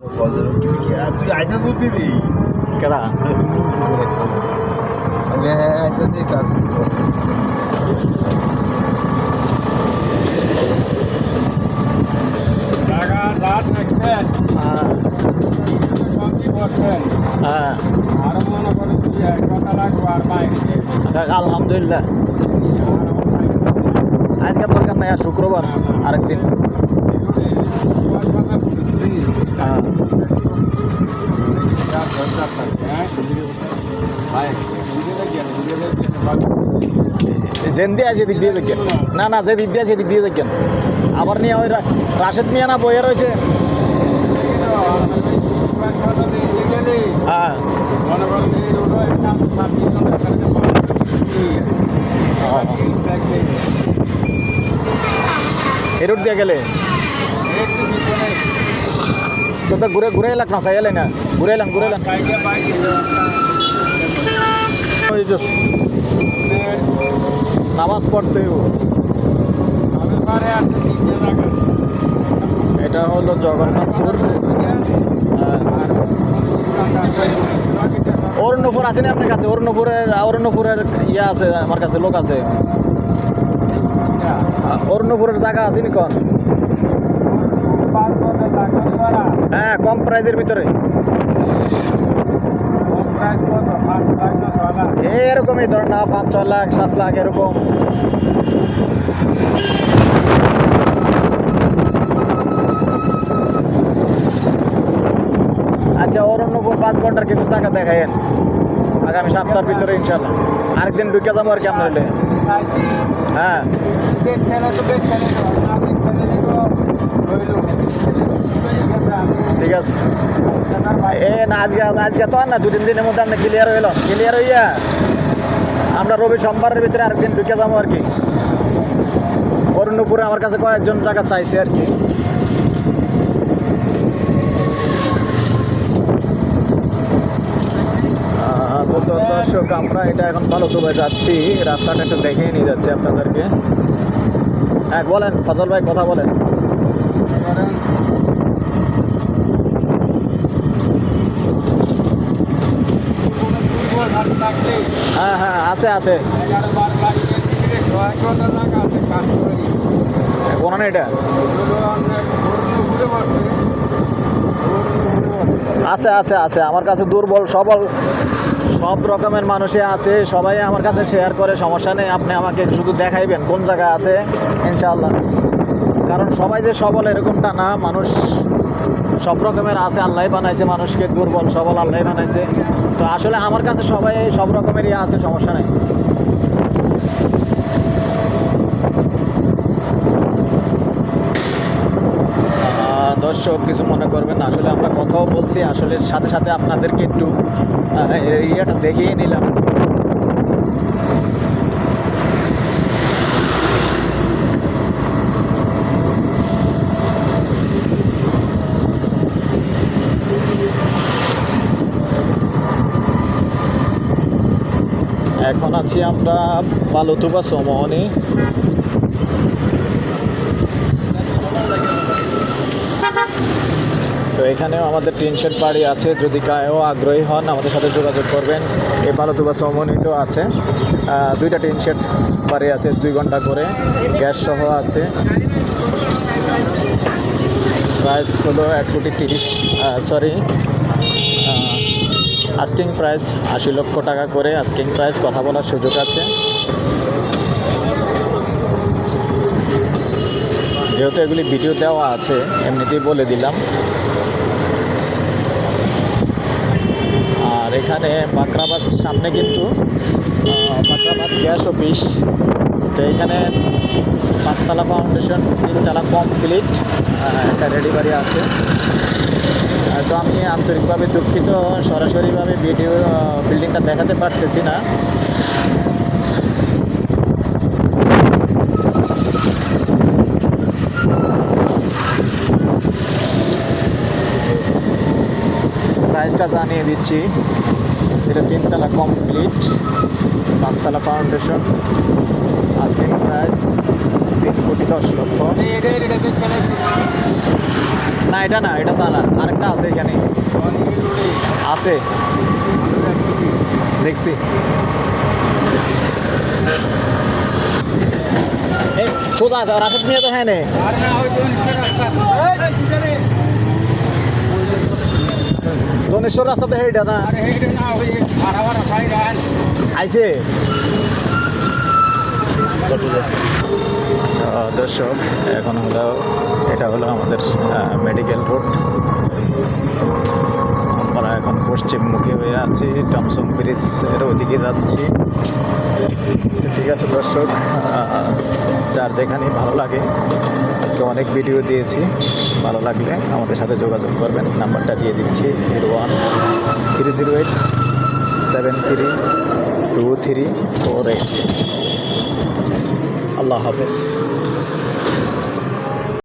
তুই আইতে দুধ দিবি কেডা আমি হ্যাঁ আইতেছি কাজ জায়গা রাত রাখছেন হ্যাঁ সবজি করছেন হ্যাঁ আর মনে করেন কি এক কথা লাগবো আর বাইরে দেখ, আলহামদুলিল্লাহ আজকে দরকার নাই আর শুক্রবার আরেকদিন হ্যাঁ যেন দিয়ে আছে, এদিক দিয়ে দেখেন। না না, যে দিক দিয়ে এদিক দিয়ে দেখেন। আবার নিয়ে ওই রাশেদ মিয়া না বইয়ে রয়েছে? হ্যাঁ। করেন এই রোড একটা সাথী এই রুট দিয়ে গেলে? তো ঘুরে ঘুরে এলাক না এলাই না। ঘুরে এলাম ঘুরে এলাম। নামাজ পড়তে এটা হলো জগন্নাথপুর। অরণ্যপুর আছে না আপনার কাছে? অরণ্যপুরের অরণ্যপুরের ইয়া আছে, আমার কাছে লোক আছে। অরণ্যপুরের জায়গা আছে নি কোন? হ্যাঁ কম প্রাইজের ভিতরে। এরকমই ধর না পাঁচ ছ লাখ সাত লাখ এরকম। আচ্ছা অরণ্যপুর পাঁচ ঘণ্টার কিছু জায়গা দেখাইন আগামী সপ্তাহের ভিতরে ইনশাল্লাহ আরেকদিন ঢুকে যাব আর কি আমরা হলে। হ্যাঁ। ঠিক আছে। এ, না, আজকে আজকে তো আর না দু তিন দিনের মধ্যে আমরা ক্লিয়ার হইলাম ক্লিয়ার হইয়া আমরা রবি সোমবারের ভিতরে আরেকদিন ঢুকে যাব আর কি। অরুণপুরে আমার কাছে কয়েকজন জায়গা চাইছে আর কি। দর্শক, আমরা এটা এখন ভালো দুবাই যাচ্ছি। রাস্তাটা একটু দেখেই নিয়ে যাচ্ছি আপনাদেরকে। হ্যাঁ বলেন ফজল ভাই কথা বলেন। হ্যাঁ হ্যাঁ আছে আছে। কোন এটা? আছে আছে আছে। আমার কাছে দুর্বল, সবল, সব রকমের মানুষই আছে। সবাই আমার কাছে শেয়ার করে, সমস্যা নেই। আপনি আমাকে শুধু দেখাইবেন কোন জায়গায় আছে, ইনশাআল্লাহ। কারণ সবাই যে সবল, এরকমটা না। মানুষ সব রকমের আছে। আল্লাহ বানাইছে মানুষকে, দুর্বল, সবল আল্লাহ বানাইছে। তো আসলে আমার কাছে সবাই সব রকমেরই আছে, সমস্যা নেই। দর্শক কিছু মনে করবেন না। আসলে আমরা কথাও বলছি, আসলে সাথে সাথে আপনাদেরকে একটু ইয়েটা দেখিয়ে নিলাম। এখন আছি আমরা বালুতুবা সমনি তো এখানেও আমাদের টিন শেড বাড়ি আছে। যদি কায়ও আগ্রহী হন, আমাদের সাথে যোগাযোগ করবেন। এই বালুতুবা সমন্বিত আছে। দুইটা টিন শেড বাড়ি আছে, দুই ঘণ্টা করে। গ্যাস সহ আছে। প্রাইস হলো এক কোটি তিরিশ সরি আস্কিং প্রাইস আশি লক্ষ টাকা করে আস্কিং প্রাইস কথা বলার সুযোগ আছে। যেহেতু এগুলি ভিডিও দেওয়া আছে, এমনিতেই বলে দিলাম। আর এখানে বাঁকরাবাদ সামনে কিন্তু বাঁকরাবাদ গ্যাস অফিস। তো এখানে পাঁচতলা ফাউন্ডেশন, তিনতলা কমপ্লিট একটা রেডি বাড়ি আছে। তো আমি আন্তরিকভাবে দুঃখিত, সরাসরিভাবে ভিডিও বিল্ডিংটা দেখাতে পারতেছি না। প্রাইসটা জানিয়ে দিচ্ছি। এটা তিনতলা কমপ্লিট পাঁচতলা ফাউন্ডেশন আস্কিং প্রাইস তিন কোটি দশ লক্ষ। না, এটা না, এটা সারা আরেকটা আছে এখানে। আছে। দেখছি। সোজা আছে রাশেদ মিয়া তো হ্যাঁ নে আর না ওই তো নিচে রাস্তা এই ভিতরে দনেশ্বর রাস্তা তো হেইটা না? আইসে আইছে? দর্শক এখন হলো এটা হলো আমাদের মেডিকেল রোড আমরা এখন পশ্চিমমুখী হয়ে আছি টমসং ব্রিজের ওদিকে যাচ্ছি। ঠিক আছে দর্শক যার যেখানে ভালো লাগে, আজকে অনেক ভিডিও দিয়েছি। ভালো লাগলে আমাদের সাথে যোগাযোগ করবেন। নাম্বারটা দিয়ে দিচ্ছি zero one three zero eight seven three two three four eight. আল্লাহ হাফেজ।